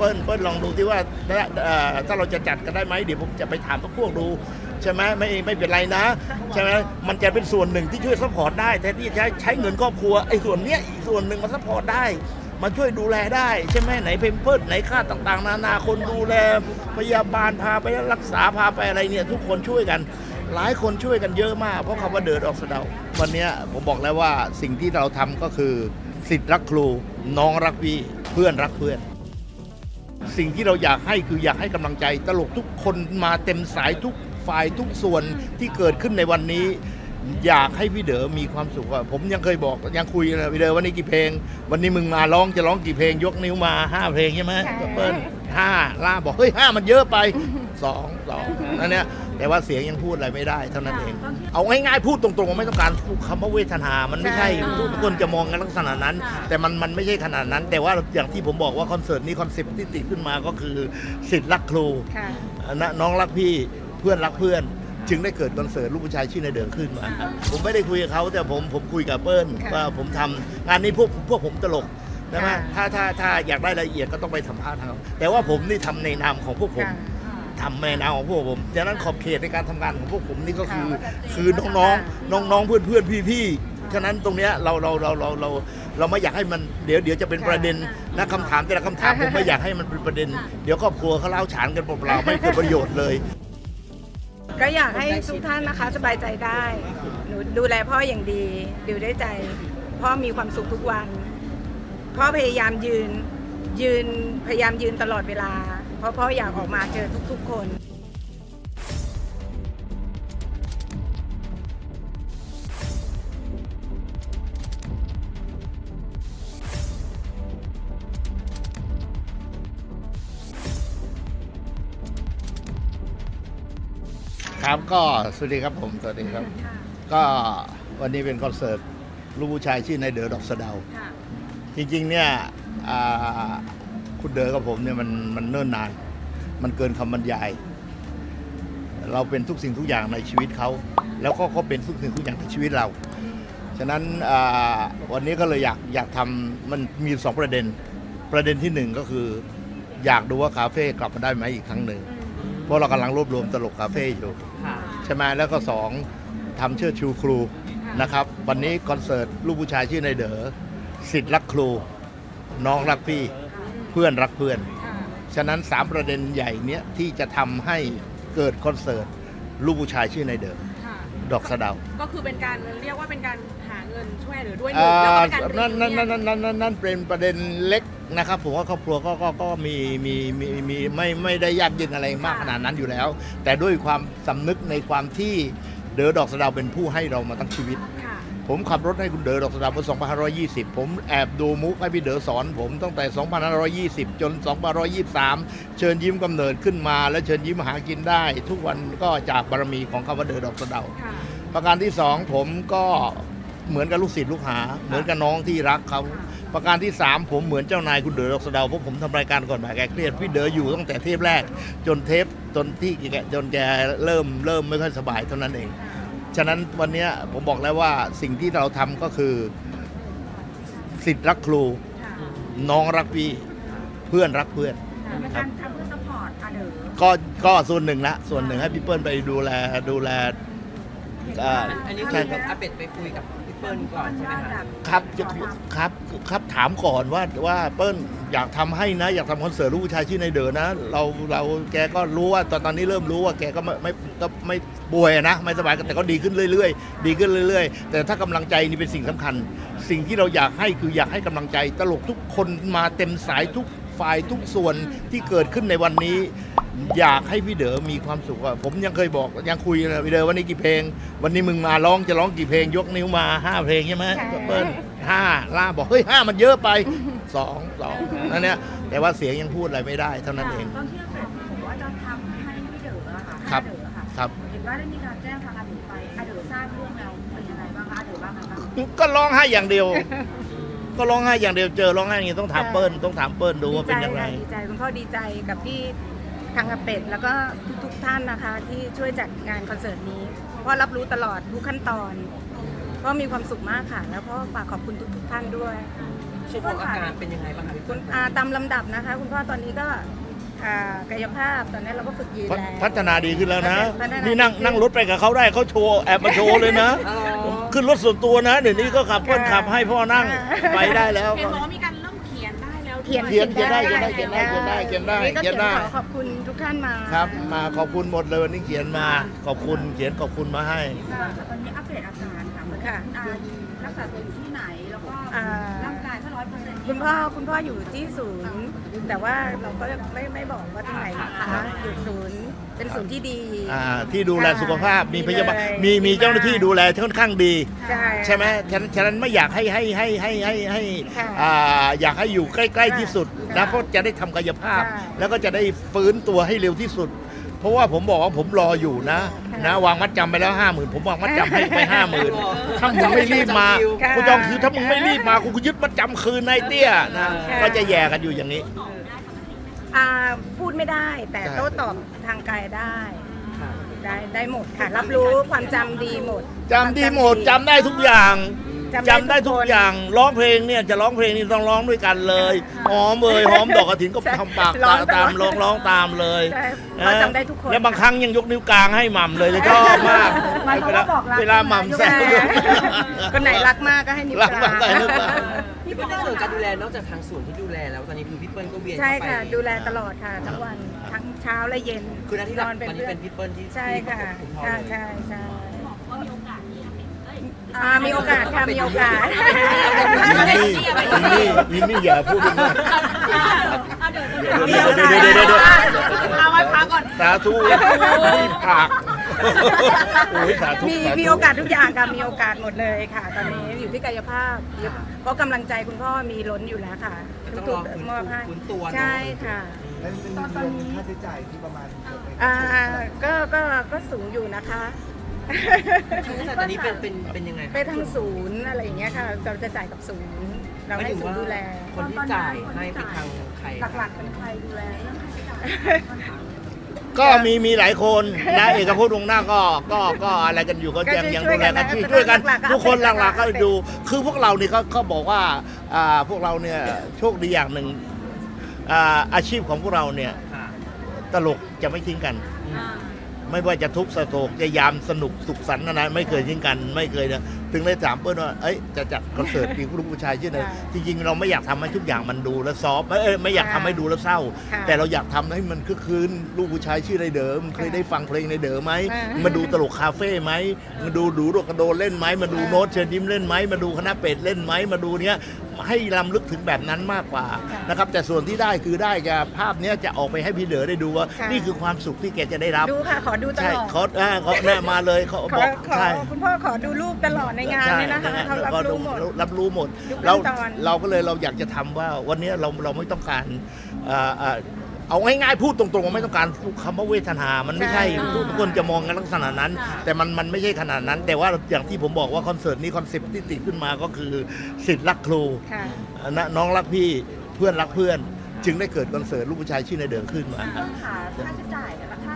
เปิ้ลเปิ้ลลองดูที่ว่าเอ่อถ้าเราจะจัดกันได้ไหมเดี๋ยวผมจะไปถามพวกพวกดู ใช่ไหมไม่ไม่เป็นไรนะ ใช่ไหมมันจะเป็นส่วนหนึ่งที่ช่วยซัพพอร์ตได้แทนที่จะใช้ใช้เงินครอบครัวไอ้ส่วนเนี้ยอีกส่วนหนึ่งมันซัพพอร์ตได้มาช่วยดูแลได้ ใช่ไหมไหนเพมเพิร์ไหนค่าต่างๆ นานาคนดูแลพยาบาลพาไปรักษาพาไปอะไรเนี่ยทุกคนช่วยกัน หลายคนช่วยกันเยอะมาก เพราะคำว่าเดินออกสะเดาวันนี้ผมบอกแล้วว่าสิ่งที่เราทำก็คือสิทธิ์รักครูน้องรักพี่เพื่อนรักเพื่อน สิ่งที่เราอยากให้คืออยากให้กำลังใจ ตลกทุกคนมาเต็มสายทุกฝ่ายทุกส่วนที่เกิดขึ้นในวันนี้ อยากให้พี่เด๋อมีความสุขอะผมยังเคยบอกยังคุยเลยพี่เด๋อวันนี้กี่เพลง วันนี้มึงมาร้องจะร้องกี่เพลง ยกนิ้วมาห้าเพลงใช่ไหมใช่ เปิ้ลห้าล่าบอกเฮ้ยห้ามันเยอะไปสองสองนั่นเนี่ย แต่ว่าเสียงยังพูดอะไรไม่ได้เท่านั้นเอง เอาง่ายๆพูดตรงๆไม่ต้องการพูดคำว่าเวทนา มันไม่ใช่ใช่ทุกคนจะมองกันลักษณะนั้น แต่มันมันไม่ใช่ขนาดนั้น แต่ว่าอย่างที่ผมบอกว่าคอนเสิร์ตนี้คอนเซ็ปต์ที่ติดขึ้นมาก็คือสิทธิ์รักครูค่ะนะน้องรักพี่เพื่อนรักเพื่อนจึงได้เกิดคอนเสิร์ตลูกผู้ชายชื่อในเดิมขึ้นมา ผมไม่ได้คุยกับเขาแต่ผมผมคุยกับเปิ้ลค่ะว่าผมทำงานนี้พวกพวกผมตลกใช่ไหมค่ะถ้าถ้าถ้าอยากได้รายละเอียดก็ต้องไปสัมภาษณ์เขาแต่ว่าผมนี่ทำในนามของพวกผมค่ะ ทำในนามของพวกผมดังนั้นขอบเขตในการทำงานของพวกผมนี่ก็คือค่ะคือน้องๆน้องๆเพื่อนเพื่อนพี่พี่ๆฉะนั้นตรงเนี้ยเราเราเราเราเราเราไม่อยากให้มันเดี๋ยวเดี๋ยวจะเป็นประเด็นนะคำถามแต่ละคำถามผมไม่อยากให้มันเป็นประเด็น เดี๋ยวครอบครัวเขาเล่าฉานกันเปล่าๆไม่เกิดประโยชน์เลย ก็อยากให้ทุกท่านนะคะสบายใจได้ หนูดูแลพ่ออย่างดีดูได้ใจ พ่อมีความสุขทุกวัน พ่อพยายามยืนยืนพยายามยืนตลอดเวลา เพราะพ่ออยากออกมาเจอทุกๆคนครับก็สวัสดีครับผมสวัสดีครับ ก็วันนี้เป็นคอนเสิร์ตลูกผู้ชายชื่อนายเด๋อดอกสะเดา จริงๆเนี่ยอ่า คุณเด๋อกับผมเนี่ยมันมันเนิ่นนาน มันเกินคำบรรยาย เราเป็นทุกสิ่งทุกอย่างในชีวิตเขา แล้วก็เขาเป็นทุกสิ่งทุกอย่างในชีวิตเรา ฉะนั้นอ่าวันนี้ก็เลยอยากอยากทำมันมีสองประเด็น ประเด็นที่หนึ่งก็คือ อยากดูว่าคาเฟ่กลับมาได้ไหมอีกครั้งหนึ่ง เพราะเรากำลังรวบรวมตลกคาเฟ่อยู่ใช่ไหมแล้วก็สองทำเชิดชูครูนะครับ วันนี้คอนเสิร์ตลูกผู้ชายชื่อนายเด๋อสิทธิ์รักครู น้องรักพี่เพื่อนรักเพื่อน ฉะนั้นสามประเด็นใหญ่เนี้ยที่จะทำให้เกิดคอนเสิร์ตลูกผู้ชายชื่อนายเด๋อค่ะดอกสะเดาก็คือเป็นการเรียกว่าเป็นการหาเงินช่วยเหลือด้วยหนึ่อ่งแล้วก็าเป็นการนั่นนั่นเรีนั่ยนนั่นนั่นนั่นนั่นเป็นประเด็นเล็กนะครับผมว่าครอบครัวก็ก็ก็มีมีมีมีไม่ไม่ได้ยากเย็นอะไรมากขนาดนั้นอยู่แล้ว แต่ด้วยความสำนึกในความที่เด๋อดอกสะเดาเป็นผู้ให้เรามาตั้งชีวิตค่ะ ผมขับรถให้คุณเด๋อดอกสะเดาวเมื่อ2520 ผมแอบดูมุกให้พี่เด๋อสอนผมตั้งแต่ 2520 จน 2523 เชิญยิ้มกำเนิดขึ้นมา และเชิญยิ้มหากินได้ ทุกวันก็จากบารมีของคำว่าเด๋อดอกสะเดาค่ะประการที่สองผมก็เหมือนกับลูกศิษย์ลูกหา เหมือนกับน้องที่รักเขาประการที่สามผมเหมือนเจ้านายคุณเด๋อดอกสะเดาเพราะผมทำรายการก่อนบ่ายแกเครียดพี่เด๋ออยู่ตั้งแต่เทปแรก จนเทปจนที่แกจนแกเริ่มเริ่มไม่ค่อยสบายเท่านั้นเอง ฉะนั้นวันเนี้ยผมบอกแล้วว่าสิ่งที่เราทำก็คือสิทธิ์รักครูค่ะน้องรักพี่ เพื่อนรักเพื่อน เป็นการทำเพื่อซัพพอร์ตอะเด๋อก็ก็ส่วนหนึ่งละส่วนหนึ่งให้พี่เปิ้ลไปดูแลดูแลอ่าอันนี้ใช่คือครับอาเป็ดไปคุยกับพี่เปิ้ลก่อนใช่ไหมคะ ครับจะครับครับถามก่อนว่าว่าเปิ้ล อยากทำให้นะ อยากทำคอนเสิร์ตลูกผู้ชายชื่อในเด๋อนะ เราเราแกก็รู้ว่าตอนตอนนี้เริ่มรู้ว่าแกก็ไม่ไม่ก็ไม่ป่วยอะนะ ไม่สบายแต่ก็ดีขึ้นเรื่อยๆ ดีขึ้นเรื่อย ๆ แต่ถ้ากำลังใจนี่เป็นสิ่งสำคัญ สิ่งที่เราอยากให้คืออยากให้กำลังใจ ตลกทุกคนมาเต็มสายทุกฝ่ายทุกส่วนที่เกิดขึ้นในวันนี้ อยากให้พี่เด๋อมีความสุขอะผมยังเคยบอกยังคุยเลยพี่เด๋อวันนี้กี่เพลง วันนี้มึงมาร้องจะร้องกี่เพลงยกนิ้วมาห้าเพลงใช่ไหมใช่เปิ้ล ห้าล่าบอกเฮ้ยห้ามันเยอะไปสองสองนั่นเนี่ยแต่ว่าเสียงยังพูดอะไรไม่ได้เท่านั้นเองตอนที่อาเป็ดบอกว่าจะทำให้พี่เด๋ออะค่ะครับให้อาเด๋ออะค่ะครับเห็นว่าได้มีการแจ้งทางอาเด๋อไปอาเด๋อทราบเรื่องแล้วเป็นยังไงบ้างคะอาเด๋อบ้างไหมคะก็ร้องไห้อย่างเดียว ก็ร้องไห้อย่างเดียวเจอร้องไห้อย่างนี้ต้องถามเปิ้ลต้องถามเปิ้ลดูว่าเป็นยังไงดีใจค่ะดีใจคุณพ่อดีใจกับพี่ทางอาเป็ดแล้วก็ทุกๆท่านนะคะที่ช่วยจัดงานคอนเสิร์ตนี้พ่อรับรู้ตลอดทุกขั้นตอน พ่อมีความสุขมากค่ะ แล้วพ่อฝากขอบคุณทุกๆท่านด้วยช่วงของอาการเป็นยังไงบ้างคะพี่คุเปิ้ณลอาตามลำดับนะคะ คุณพ่อตอนนี้ก็อ่ากายภาพตอนนี้เราก็ฝึกยืนพัฒแล้ว พัฒนาดีขึ้นแล้วนะ พัฒนานี่นั่งดีขึ้นนั่งรถไปกับเขาได้เขาโชว์แอบมาโชว์เลยนะ อ๋อขึ้นรถส่วนตัวนะ เดี๋ยวนี้ก็ขับเพื่อนขับให้พ่อนั่งค่ะไปได้แล้ว เห็นบอกว่ามีการเริ่มเขียนได้แล้วด้วย เขียนเขียนเขียนได้เขียนได้เขียนได้เขียนได้เขียนได้นี่ก็เขียนได้ขอขอบคุณทุกท่านมาครับ มาขอบคุณหมดเลยวันนี้เขียนมา ขอบคุณเขียนขอบคุณมาให้ ค่ะ ค่ะเหมือนค่ะคุณอารักษาตัวอยู่ที่ไหน แล้วก็อ่า ร่างกายถ้าร้อยเปอร์เซ็นต์คุณพ่อคุณพ่ออยู่ที่ศูนย์ แต่ว่าเราก็ไม่ไม่บอกว่าที่ไหนนะคะอยู่ศูนย์เป็นศูนย์ที่ดี อ่าที่ดูแลสุขภาพมีพยาบาลดีเลยมีมีดีมากเจ้าหน้าที่ดูแลค่อนข้างดี ใช่ ใช่ไหมฉะนั้นฉะนั้นไม่อยากให้ให้ให้ให้ให้ให้ค่ะอ่าอยากให้อยู่ใกล้ ๆที่สุดนะค่ะเพราะจะได้ทำกายภาพ ใช่แล้วก็จะได้ฟื้นตัวให้เร็วที่สุด เพราะว่าผมบอกว่าผมรออยู่นะค่ะนะวางมัดจำไปแล้วห้าหมื่นผมวางมัดจำให้ไปห้าหมื่นถ้ามึงไม่รีบมาค่ะกูจองคือถ้ามึงไม่รีบมากูก็ยึดมัดจำคืนนายเตี้ยนะค่ะ ก็จะแย่กันอยู่อย่างนี้ อ่าพูดไม่ได้แต่ใช่โต้ตอบทางกายได้ค่ะได้ได้หมดค่ะ รับรู้ความจำดีหมดจำดีหมดจำได้ทุกอย่าง จำได้ทุกคน อย่างร้องเพลงเนี่ยจะร้องเพลงนี่ต้องร้องด้วยกันเลยหอมเอ่ยหอมดอกกระถินก็ใช่ทำปากร้ตาองตลอดตามร้องร้องตามเลยใช่เพราะจำได้ทุกคน แล้วบางครั้งยังยกนิ้วกลางให้หม่ำเลยจะชอบมากหมายความว่าบอกรักเวลาหม่ำแซว คนไหนรักมากก็ให้นิ้วรักกมาลากงใส่นิ้วกลาง พี่เปิ้ลในส่วนการดูแลนอกจากทางศูนย์ที่ดูแลแล้วตอนนี้คือพี่เปิ้ลก็เวียนใช่เข้าไปค่ะ ดูแลตลอดค่ะทั้งวันทั้งเช้าและเย็นคือหน้าที่หลักนอนเป็นตอนนี้เพื่อเป็นนพี่เปิ้ลที่ใช่ค่ะที่คุณพ่อค่ะเลยใช่ใช่ อ่ามีโอกาสค่ะมีโอกาสวินนี่วินนี่วินนี่อย่าพูดมากมีเดี๋ยวโอเดี๋ยวกาสเดี๋ยวเดี๋ยวเดี๋ยวเอาไว้พักก่อน สาธุรีบปากโอ้ยสาธุมีสธุมีโอกาสทุกอย่างค่ะมีโอกาสหมดเลยค่ะ ตอนนี้อยู่ที่กายภาพ เพราะกำลังใจคุณพ่อมีล้นอยู่แล้วค่ะต้องทุรกอฟื้นๆมอบให้ฟื้นตัวเนอะ ใช่ค่ะแล้วเป็นเดือนค่าใช้จ่ายที่ประมาณเกือบไปอ่าก็ก็ก็สูงอยู่นะคะ แต่ตอนนี้เป็นเป็นเป็นยังไงคะไปทางศูนย์อะไรอย่างเงี้ยค่ะเราจะจ่ายกับศูนย์เราหมายให้ถึงศูนว่าย์ดูแล คนที่จ่ายให้ไปทางใครหลักๆเป็นใครดูแลเรื่องค่าใช้จ่ายก็มีมีหลายคนนะเอกพจน์วงศ์หน้าก็ก็ก็อะไรกันอยู่ก็ก็ยังยังช่ดูวยแลกันกันนะช่วยช่วยกัน หลักๆก็ทุกคนเอาไปหลักๆก็เอาไปดู คือพวกเรานี่เขาเขาบอกว่าอ่าพวกเราเนี่ยโชคดีอย่างหนึ่งอ่าอาชีพของพวกเราเนี่ยค่ะตลกจะไม่ทิ้งกัน ไม่ว่าจะทุกข์สโศกจะยามสนุกสุขสันต์นะนะไม่เคยทิ้งกัน ไม่เคยนะ ถึงได้ถามเปิ้ลว่า เอ้ย จะจัดคอนเสิร์ตดีลูกผู้ชายชื่ออะไรค่ะจริง ๆ เราไม่อยากทำให้ทุกอย่างมันดูแล้วซอฟต์เอ้ยไม่อยากทำให้ดูแล้วเศร้า ค่ะแต่เราอยากทำให้มันคึกคืนลูกผู้ชายชื่ออะไรเดิมเคยได้ฟังเพลงในเดิมไหมอ่ามาดูตลกคาเฟ่ไหมมาดูดูดกกระโดนเล่นไหมมาดูอ่าโน้ตเชิญยิ้มเล่นไหมมาดูคณะเป็ดเล่นไหมมาดูเนี้ยให้ลำลึกถึงแบบนั้นมากกว่าค่ะนะครับแต่ส่วนที่ได้คือได้กับภาพเนี้ยจะออกไปให้พี่เด๋อได้ดูว่า ค่ะ นี่คือความสุขที่แกจะได้รับ ดูค่ะ ขอดูตใช่ลอดเขาอ่าเขาแน่มาเลยเขาขบออกขอใช่ คุณพ่อขอดูรูปตลอดในงานเนี่ยนะคะเขารับก็รู้หมดรับรู้หมดทุกขั้เรานตอนเราก็เลยเราอยากจะทำว่า วันนี้เราเราไม่ต้องการเอ่อเอ่อเอาง่ายๆพูดตรงๆว่าไม่ต้องการคำว่าเวทนา มันไม่ใช่ใช่ทุกคนจะมองกันลักษณะนั้น แต่มันมันไม่ใช่ขนาดนั้น แต่ว่าอย่างที่ผมบอกว่าคอนเสิร์ตนี้คอนเซ็ปต์ที่ติดขึ้นมาก็คือสิทธิ์รักครูค่ะนะน้องรักพี่เพื่อนรักเพื่อน จึงได้เกิดคอนเสิร์ตลูกผู้ชายชื่อในเดิมขึ้นมาต้นขาค่าใช้จ่ายเนี่ยถ้าประมาณ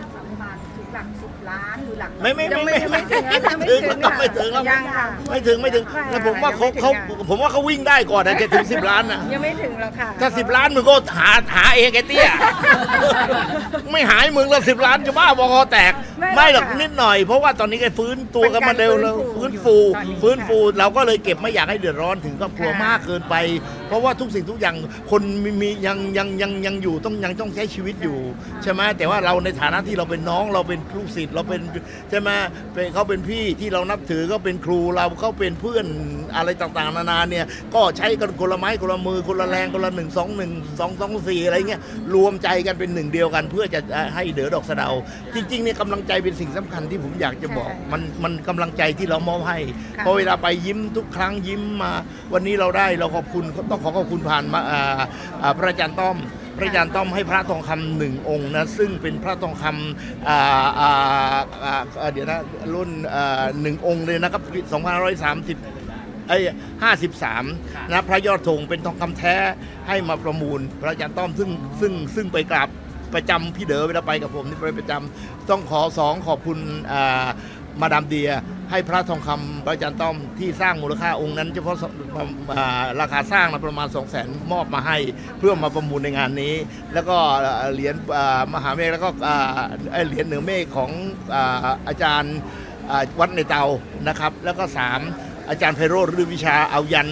ถึง หลักสิบล้านหรือหลักไม่ไม่ยังไม่ไม่ยังไม่ถึงนะยังไม่ถึงถึงไม่ถึงแล้วยังค่ะ ไม่ถึงไม่ถึงไม่แล้วผมว่าเขายังไม่ถึงเขาอะ ผมว่าเขาวิ่งได้ก่อนนะจะถึงสิบล้านนะยังไม่ถึงหรอกค่ะถ้าสิบล้านมึงก็หาหาเองไอ้เตี้ย ไม่หายมึงละสิบล้านจะบ้าบอคอแตก ไม่ไม่หรอกค่ะนิดหน่อย เพราะว่าตอนนี้แกฟื้นตัวกันมาเร็วแล้วเป็นการฟื้ฟื้นนฟูฟูตอนนี้ฟื้นฟูค่ะเราก็เลยเก็บไม่อยากให้เดือดร้อนถึงครอบครัวค่ะมากเกินไป เพราะว่าทุกสิ่งทุกอย่างคนมีมียังยังยังยังอยู่ต้องยังต้องใช้ชีวิตอยู่ใช่ไหมแต่ว่าเราในฐานะที่เราเป็นน้องเราเป็นลูกศิษย์เราเป็นใช่ไหมเป็นเขาเป็นพี่ที่เรานับถือก็เป็นครูเราเขาเป็นเพื่อน อะไรต่างๆ นานาเนี่ยก็ใช้กันคนละไม้คนละมือคนละแรงคนละหนึ่งสองหนึ่งสองสองสี่อะไรเงี้ยรวมใจกันเป็นหนึ่งเดียวกัน เพื่อจะให้เด๋อดอกสะเดา จริงๆเนี่ยกำลังใจเป็นสิ่งสำคัญที่ผมอยากจะบอกใช่มันมันกำลังใจที่เรามอบให้ค่ะพอเวลาไปยิ้มทุกครั้งยิ้มมา วันนี้เราได้เราขอบคุณต้องขอขอบคุณผ่านมาอ่าอ่าพระอาจารย์ต้อมพระอาจารย์ต้อมให้พระทองคำหนึ่งองค์นะซึ่งเป็นพระทองคำอ่าอ่าอ่าอ่าเดี๋ยวนะรุ่นอ่าหนึ่งองค์เลยนะครับปี2530 เอ้ย53นะพระยอดธงเป็นทองคำแท้ให้มาประมูล พระอาจารย์ต้อมซึ่งซึ่งซึ่งไปกราบประจำพี่เด๋อเวลาไปกับผมนี่ไปประจำต้องขอสองขอบคุณอ่ามาดามเดีย ให้พระทองคำพระอาจารย์ต้อมที่สร้างมูลค่าองค์นั้นเฉพาะสอ่าราคาสร้างนะประมาณ 2 0 0 0 0 0มอบมาให้เพื่อมาประมูลในงานนี้ แล้วก็เหรียญอ่ามหาเมฆแล้วก็อ่าไอ้เหรียญเหนือเมฆของอ่าอาจารย์อ่าวัดในเตานะครับ แล้วก็ 3 อาจารย์ไพโรธฤวิชาเอายัน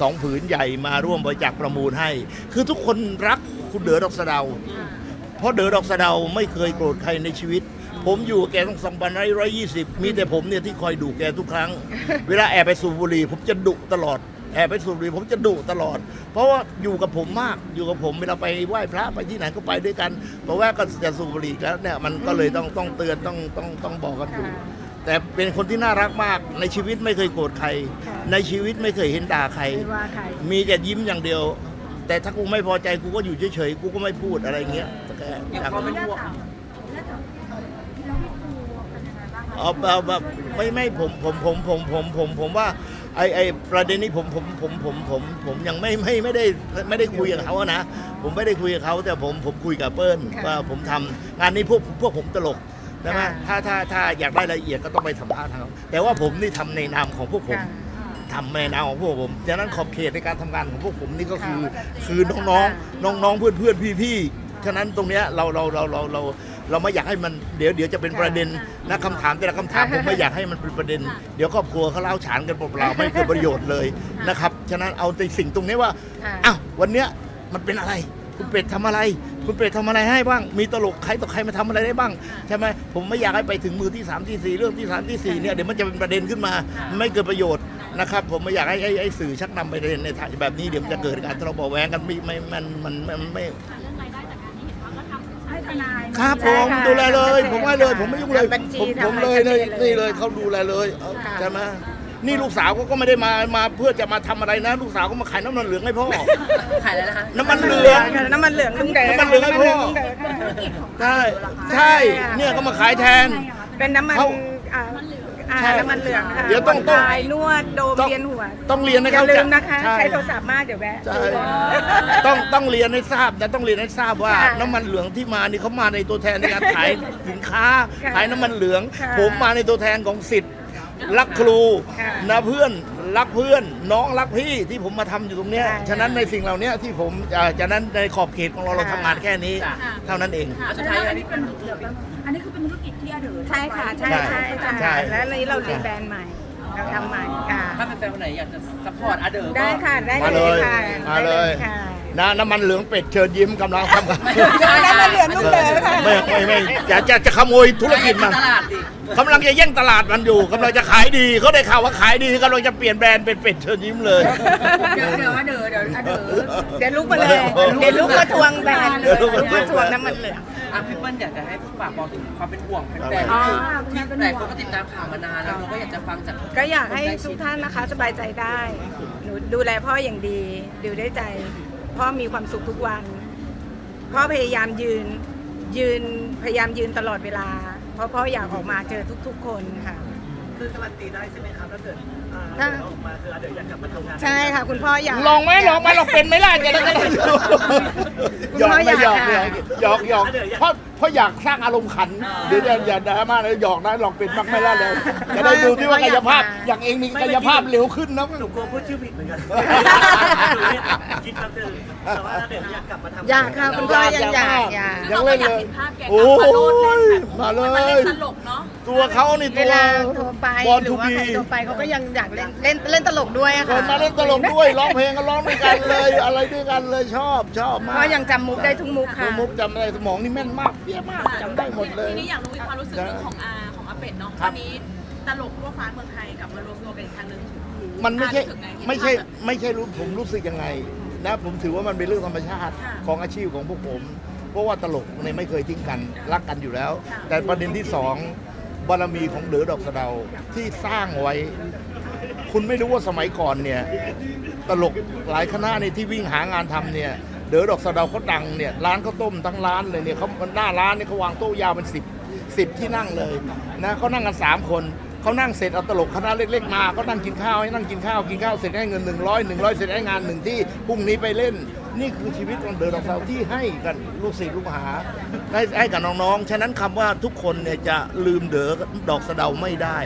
สองผืนใหญ่มาร่วมบริจาคประมูลให้ คือทุกคนรักคุณเด๋อดอกสะเดา เพราะเด๋อดอกสะเดาไม่เคยโกรธใครในชีวิต ผมอยู่แกต้องสองพันร้อยยี่สิบมีแต่ผมเนี่ยที่คอยดุแกทุกครั้ง เวลาแอบไปสูบบุหรี่ผมจะดุตลอดแอบไปสูบบุหรี่ผมจะดุตลอด เพราะว่าอยู่กับผมมากอยู่กับผมเวลาไปไหว้พระไปที่ไหนก็ไปด้วยกันเพราะว่าก็จะสูบบุหรี่แล้วเนี่ยมันก็เลยต้องต้องเตือนต้องต้องต้องบอกกันอยู่ แต่เป็นคนที่น่ารักมาก ในชีวิตไม่เคยโกรธใคร ค่ะในชีวิตไม่เคยเห็นด่าใคร ไม่ว่าใคร มีแต่ยิ้มอย่างเดียว แต่ถ้ากูไม่พอใจกูก็อยู่เฉยๆกูก็ไม่พูดอะไรเงี้ยแต่แกอย่างความเป็นห่วงแล้วถามที่เราไม่กลัวเป็นยังไงบ้างคะเอาเอาแบบไม่ไม่ผมผมผมผมผมผมผมว่าไอไอประเด็นนี้ผมผมผมผมผมผมยังไม่ไม่ไม่ได้ไม่ได้คุยกับเขาอะนะผมไม่ได้คุยกับเขาแต่ผมผมคุยกับเปิ้ลค่ะ ว่าผมทำงานนี้พวกพวกผมตลก ใช่ไหมค่ะถ้าถ้าถ้าอยากได้รายละเอียดก็ต้องไปสัมภาษณ์เขาแต่ว่าผมนี่ทำในนามของพวกผมค่ะ ทำในนามของพวกผมฉะนั้นขอบเขตในการทำงานของพวกผมนี่ก็คือค่ะคือน้องๆน้องๆเพื่อนเพื่อนพี่พี่ๆฉะนั้นตรงเนี้ยเราเราเราเราเราเราไม่อยากให้มันเดี๋ยวเดี๋ยวจะเป็นประเด็นนะคำถามแต่ละคำถามผมไม่อยากให้มันเป็นประเด็น เดี๋ยวครอบครัวเขาเล่าฉานกันเปล่าๆไม่เกิดประโยชน์เลยนะครับฉะนั้นเอาในสิ่งตรงนี้ว่า ค่ะ อ้าววันเนี้ยมันเป็นอะไร คุณเป็ดทำอะไร คุณเป็ดทำอะไรให้บ้าง มีตลกใครต่อใครมาทำอะไรได้บ้างใช่ไหมผมไม่อยากให้ไปถึงมือที่สามที่สี่เรื่องที่สามที่สี่เนี่ยเดี๋ยวมันจะเป็นประเด็นขึ้นมามันไม่เกิดประโยชน์นะครับ ผมไม่อยากให้ให้ให้สื่อชักนำไปในในทางแบบนี้เดี๋ยวมันจะเกิดการทะเลาะเบาะแว้งกันไม่ไม่มันมันมันไม่ให้ทนายครับใช่ผมค่ะดูแลเลยทำชัดเจนผมให้เลย ผมไม่ยุ่งเลยทำบัญชีผมผมทำอะไรเลยชัดเจนเลยนี่เลยเขาดูแลเลยเอาค่ะใช่ไหม นี่ลูกสาวเขาก็ไม่ได้มามาเพื่อจะมาทำอะไรนะ ลูกสาวก็มาขายน้ำมันเหลืองให้พ่อ ขายแล้วนะคะน้ำมันเหลืองค่ะน้ำมันเหลืองลุงเด๋อน้ำมันเหลืองให้พ่อน้ำมันเหลืองลุงเด๋อค่ะใช่ใช่เนี่ยก็มาขายแทน เป็นน้ำมันเขาอ่าอ่าใช่น้ำมันเหลืองค่ะเดี๋ยวต้องต้องคลายนวดโดมต้องเวียนหัวต้องเรียนให้อย่าเขาลืใจมนะคะใช่ใช้โทรศัพท์มากเดี๋ยวแวะ ใช่ต้องต้องเรียนให้ทราบนะต้องเรียนให้ทราบว่า ค่ะน้ำมันเหลืองที่มานี่เขามาในตัวแทนในการขายสินค้าค่ะขายน้ำมันเหลือง ค่ะผมมาในตัวแทนของสิทธิ์ รักครูค่ะนะเพื่อนรักเพื่อน น้องรักพี่ที่ผมมาทำอยู่ตรงเนี้ยใช่ฉะนั้นในสิ่งเหล่านี้ที่ผมอ่าฉะนั้นในขอบเขตของเราเราค่ะ ทำงานแค่นี้จ้ะเท่านั้นเองอะสุดแล้ท้ายวอันนี้เป็นเดี๋ยวแป๊บนึงอันนี้คือเป็นธุรกิจที่อาเดอใช่ค่ะใช่ใช่ใช่ใช่ใช่ แล้วอันนี้เรารีแบรนด์ใหม่ เราทำใหม่ค่ะ ถ้าเป็นแฟนคนไหนอยากจะซัพพอร์ตอาเดอร์ก็ได้ค่ะ ได้มาเลเลยยค่ะมาได้เลยค่ะนะน้ำมันเหลืองเป็ดเชิญยิ้มกำลังทำกันน้ำมันเหลืองลุงเด๋อค่ะ ไม่ไม่ไม่จะจะจะขโมยธุรกิจมัน ตลาดดิ กำลังจะแย่งตลาดมันอยู่กำลังจะขายดีเขาได้ข่าวว่าขายดีกำลังจะเปลี่ยนแบรนด์เป็นเป็ดเชิญยิ้มเลย เดี๋ยวเดี๋ยวอาเดอเดี๋ยวอาเดอเดี๋ยวลุกมาเลย เดี๋ยวลุกมาทวงแบรนด์เลยลุกมาทวงน้ำมันเหลืองอะพี่เปิ้ลอยากจะให้ฝากบอกถึงความเป็นห่วงแฟนอ๋อๆที่หลายคนก็ติดตามข่าวมานานแล้วเราก็อยากจะฟังจากก็อยากให้ทุกท่านนะคะ สบายใจได้หนูดูแลพ่ออย่างดีดูได้ใจ พ่อมีความสุขทุกวันพ่อพยายามยืนยืนพยายามยืนตลอดเวลา เพราะพ่ออยากออกมาเจอทุกๆคนค่ะ คือการันตีได้ใช่ไหมครับถ้าเกิดอ่าถ้าเดี๋ยวออกมาคืออาเดี๋ยวอยากกลับมาทำงาน ใช่ค่ะ คุณพ่ออยาก ลองไหมลองไหมลองเป็นไหมล่ะจะได้จะได้หยอกไม่หยอกหยอกหยอกหยอกเพราะเพราะอยากสร้างอารมณ์ขันเดี๋ยวอย่าอย่าดราม่าเลยหยอกนะลองเป็นบ้างไหมล่ะเลยจะได้ดูที่ว่ากายภาพ อย่างเองมีกายภาพเร็วขึ้นนะหนูกลัวพูดชื่อผิดเหมือนกันคิดครับเดิมแต่ว่าเดี๋ยวอยากกลับมาทำอยากค่ะคุณพ่อยังอยากอยากยังเล่นเลยภาพแกโอ้กลับมาโลดแล่นยแบบมาเลมันยเล่นตลกเนาะ ตัวเขานี่เวตัว ลาโทรไปบอลหรืทูอว่าบีใครโทรไปเขาก็ยังอยากเล่นเล่นเล่นตลกด้วยอะเคค่ะยมาเล่นตลกด้วยร้องเพลงก็ร้องด้วยกันเลย อะไรด้วยกันเลยชอบชอบมากพ่อยังจำมุกได้ทุกมุกตัค่ะวมุกจำอะไรสมองนี่แม่นมากเปี้ยมากจำได้หมดเลย ทีนี้อยากรู้ความรู้สึกเรื่องของอาของอาเป็ดเนาะครัวับ นนี้ตลกทั่วฟ้าเมืองไทยกลับมารวมตัวกันอีกครั้งหนึ่งมันไม่ใช่อารู้สึกงเห็นไม่ใช่ภาพแบบไม่ใช่รู้ผมรู้สึกยังไงนะผมถือว่ามันเป็นเรื่องธรรมชาติค่ะของอาชีพของพวกผม เพราะว่าตลกเนี่ยไม่เคยทิ้งกันรักกันอยู่แล้ว ค่ะ แต่ประเด็นที่สอง บารมีของเดือดอกสะเดาที่สร้างไว้ คุณไม่รู้ว่าสมัยก่อนเนี่ยตลกหลายคณะในที่วิ่งหางานทำเนี่ยเดือดอกสะเดาเขาดังเนี่ยร้านข้าวต้มทั้งร้านเลยเนี่ยเขาหน้าร้านเนี่ยเขาวางโต๊ะยาวเป็นสิบสิบที่นั่งเลยนะเขานั่งกันสามคน เขานั่งเสร็จเอาตลกคณะเล็ก ๆ มา ก็นั่งกินข้าวให้นั่งกินข้าวกินข้าวเสร็จให้เงินหนึ่งร้อยหนึ่งร้อยเสร็จให้งานหนึ่งที่พรุ่งนี้ไปเล่น นี่คือชีวิตของเดอะดอกเราที่ให้กันลูกศิษย์ลูกหาให้ให้กับน้องๆ ฉะนั้นคำว่าทุกคนเนี่ยจะลืมเดอดอกสะเดาไม่ได้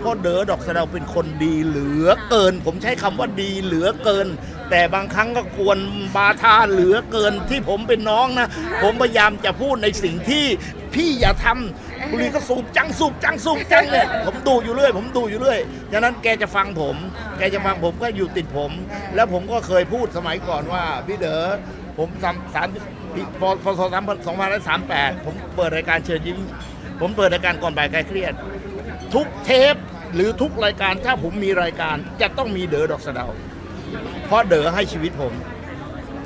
เพราะเดอดอกสะเดาเป็นคนดีเหลือเกิน ผมใช้คำว่าดีเหลือเกิน แต่บางครั้งก็กวนบาทาเหลือเกินที่ผมเป็นน้องนะ ผมพยายามจะพูดในสิ่งที่พี่อย่าทำ บุหรีก็สูบจังสูบจังสูบจังเนี่ยผมดูอยู่เรื่อย ผมดูอยู่เรื่อยฉะนั้นแกจะฟังผม แกจะฟังผมก็อยู่ติดผม แล้วผมก็เคยพูดสมัยก่อนว่าพี่เด๋อผมสามสามปีพพศสามสองพันสามแปดผมเปิดรายการเชิญยิ้มผมเปิดรายการก่อนบ่ายคลายเครียด ทุกเทปหรือทุกรายการถ้าผมมีรายการจะต้องมีเด๋อดอกสะเดา เพราะเด๋อให้ชีวิตผม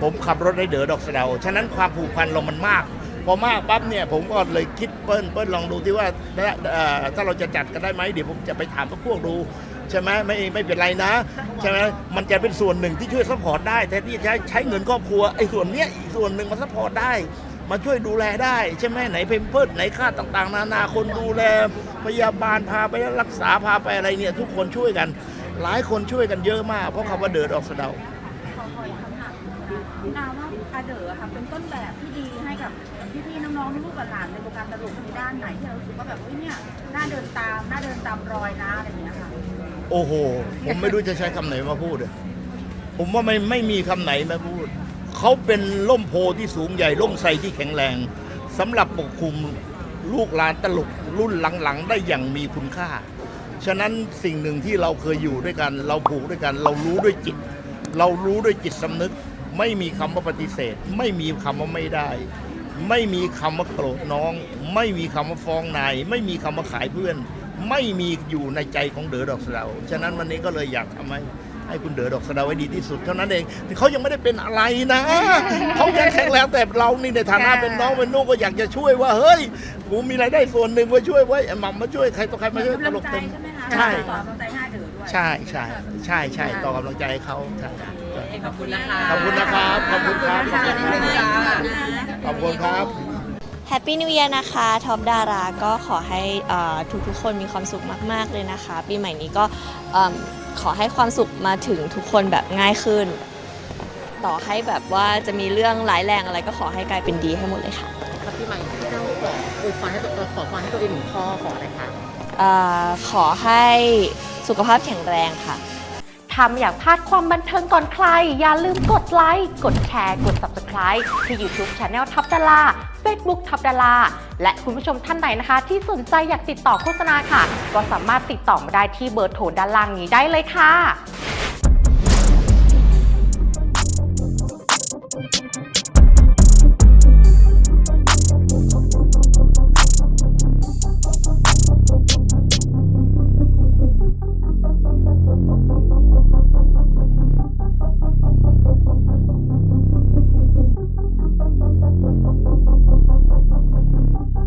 ผมขับรถให้เด๋อดอกสะเดา ฉะนั้นความผูกพันเรามันมาก พอมากปั๊บเนี่ยผมก็เลยคิดเปิ้ลเปิ้ลลองดูที่ว่าถ้าเราจะจัดกันได้ไหมเดี๋ยวผมจะไปถามพวกพวกดูใช่ไหมไม่ไม่เป็นไรนะใช่ไหมมันจะเป็นส่วนหนึ่งที่ช่วยซัพพอร์ตได้แทนที่จะใช้ใช้เงินครอบครัวไอ้ส่วนเนี้ยอีกส่วนหนึ่งมันซัพพอร์ตได้มาช่วยดูแลได้ ใช่ไหมไหนเพมเพิร์ดไหนค่าต่างๆ นานาคนดูแล พยาบาลพาไปรักษาพาไปอะไรเนี่ยทุกคนช่วยกัน หลายคนช่วยกันเยอะมาก เพราะคำว่าเดินออกสะเดาขอขอกคำถามนาว่าอาเดอค่ะเป็นต้นแบบที่ดีให้กับ พี่ๆน้องๆลูกหลานในวงการตลกในด้านไหนที่เรารู้สึกว่าแบบเฮ้ยเนี่ยน่าเดินตามน่าเดินตามรอยนะอะไรอย่างเงี้ยค่ะโอ้โห ผมไม่รู้จะใช้คำไหนมาพูดอะผมว่าไม่ไม่มีคำไหนมาพูด เขาเป็นล่มโพที่สูงใหญ่ ล่มไทรที่แข็งแรงสำหรับปกคลุมลูกหลานตลกรุ่นหลังๆ ได้อย่างมีคุณค่า ฉะนั้นสิ่งหนึ่งที่เราเคยอยู่ด้วยกัน เราผูกด้วยกัน เรารู้ด้วยจิต เรารู้ด้วยจิตสำนึก ไม่มีคำว่าปฏิเสธ ไม่มีคำว่าไม่ได้ ไม่มีคำว่าโกรธน้อง ไม่มีคำว่าฟ้องนายไม่มีคำว่าขายเพื่อน ไม่มีอยู่ในใจของเด๋อดอกสะเดาฉะนั้นวันนี้ก็เลยอยากทำให้ให้คุณเด๋อดอกสะเดาไว้ดีที่สุดเท่านั้นเองเขายังไม่ได้เป็นอะไรนะเขายังแข็งแรงแต่เรานี่ในฐานะเป็นน้องเป็นนุ่งก็อยากจะช่วยว่าเฮ้ยกูมีรายได้ส่วนหนึ่งมาช่วยไว้ไอ้หม่ำมาช่วยใครต่อใครมาช่วยตกำลลักงใจเต็ม ใช่ไหมคะใช่ ด๋อด้วยใช่ใช่ใช่ใช่ต่อกำลังใจให้เขาใช่ขอบคุณนะคะขอบคุณนะครับขอบคุณครับขอบคุณจ้าขอบคุณครับ แฮปปี้นิว e a ย r นะคะท็อปดาราก็ขอให้เอ่อทุกๆคนมีความสุขมาก ๆ เลยนะคะ ปีใหม่นี้ก็เอิ่มขอให้ความสุขมาถึงทุกคนแบบง่ายขึ้น ต่อให้แบบว่าจะมีเรื่องร้ายแรงอะไรก็ขอให้กลายเป็นดีให้หมดเลยค่ะครับพี่ใหม่ที่เราขออวยพรให้ตัวขอพรให้ตัวเองหนึ่งข้อขออะไรคะเอ่อขอให้สุขภาพแข็งแรงค่ะถ้าไม่อยากพลาดความบันเทิงก่อนใคร อย่าลืมกดไลค์ กดแชร์ กด Subscribe ที่ YouTube Channel ทับดารา Facebook ทับดาราและคุณผู้ชมท่านไหนนะคะ ที่สนใจอยากติดต่อโฆษณาค่ะ ก็สามารถติดต่อมาได้ที่เบอร์โทรด้านล่างนี้ได้เลยค่ะ